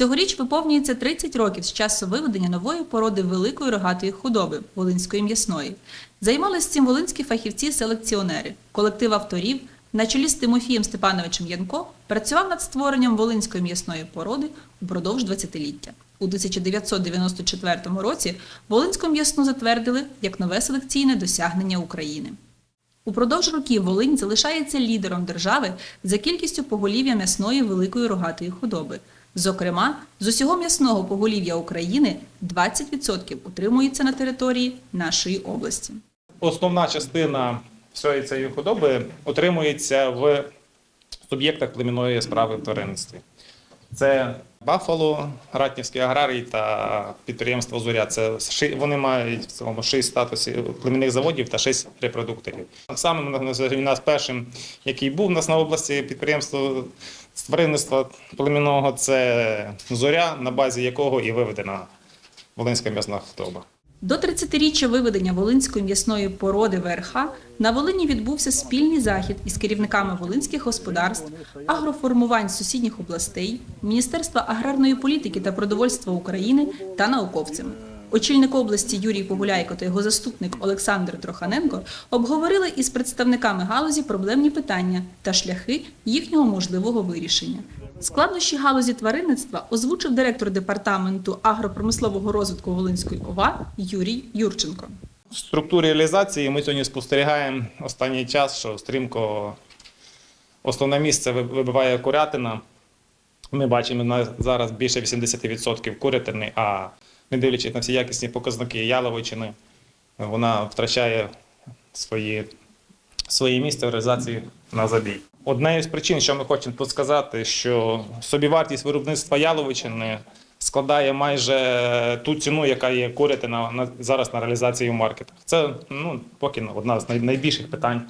Цьогоріч виповнюється 30 років з часу виведення нової породи великої рогатої худоби волинської м'ясної. Займались цим волинські фахівці-селекціонери. Колектив авторів на чолі з Тимофієм Степановичем Янко працював над створенням волинської м'ясної породи упродовж 20-ліття. У 1994 році Волинську м'ясну затвердили як нове селекційне досягнення України. Упродовж років Волинь залишається лідером держави за кількістю поголів'я м'ясної великої рогатої худоби. Зокрема, з усього м'ясного поголів'я України 20% утримується на території нашої області. Основна частина всієї цієї худоби утримується в суб'єктах племінної справи в тваринництві. Це Бафало, Ратнівський аграрій та підприємство Зоря. Це вони мають в цілому шість статусів племінних заводів та шість репродукторів. Саме у нас першим, який був у нас на області підприємство з тваринництва племінного, це Зоря, на базі якого і виведена Волинська м'ясна худоба. До 30-річчя виведення волинської м'ясної породи ВРХ на Волині відбувся спільний захід із керівниками волинських господарств, агроформувань сусідніх областей, Міністерства аграрної політики та продовольства України та науковцями. Очільник області Юрій Погуляйко та його заступник Олександр Троханенко обговорили із представниками галузі проблемні питання та шляхи їхнього можливого вирішення. Складнощі галузі тваринництва озвучив директор департаменту агропромислового розвитку Волинської ОВА Юрій Юрченко. В структурі реалізації ми сьогодні спостерігаємо останній час, що стрімко основне місце вибиває курятина. Ми бачимо зараз більше 80% курятини, а не дивлячись на всі якісні показники яловичини, вона втрачає свої, своє місце в реалізації на забій. Одна з причин, що ми хочемо тут сказати, що собівартість виробництва яловичини складає майже ту ціну, яка є курятина на, зараз на реалізації в маркетах. Це ну, поки одна з найбільших питань,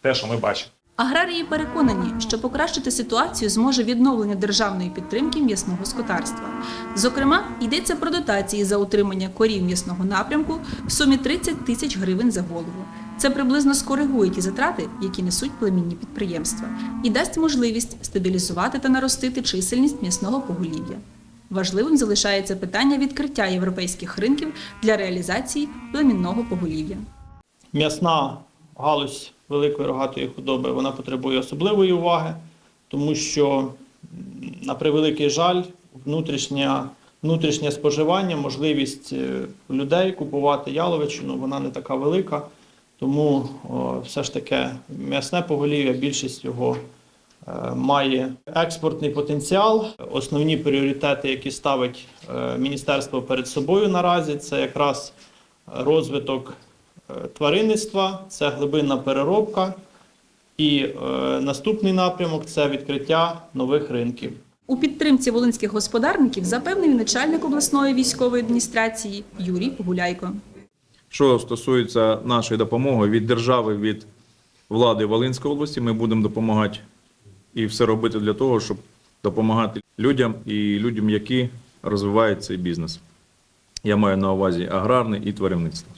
те, що ми бачимо. Аграрії переконані, що покращити ситуацію зможе відновлення державної підтримки м'ясного скотарства. Зокрема, йдеться про дотації за утримання корів м'ясного напрямку в сумі 30 тисяч гривень за голову. Це приблизно скоригує ті затрати, які несуть племінні підприємства, і дасть можливість стабілізувати та наростити чисельність м'ясного поголів'я. Важливим залишається питання відкриття європейських ринків для реалізації племінного поголів'я. М'ясна галузь великої рогатої худоби вона потребує особливої уваги, тому що, на превеликий жаль, внутрішнє, внутрішнє споживання, можливість е, людей купувати яловичину, вона не така велика. Тому все ж таки м'ясне поголів'я, більшість його е, має експортний потенціал. Основні пріоритети, які ставить е, міністерство перед собою наразі, це якраз розвиток е, тваринництва, це глибинна переробка. І е, наступний напрямок це відкриття нових ринків. У підтримці волинських господарників запевнив начальник обласної військової адміністрації Юрій Погуляйко. Що стосується нашої допомоги від держави, від влади Волинської області, ми будемо допомагати і все робити для того, щоб допомагати людям і людям, які розвивають цей бізнес. Я маю на увазі аграрний і тваринництво.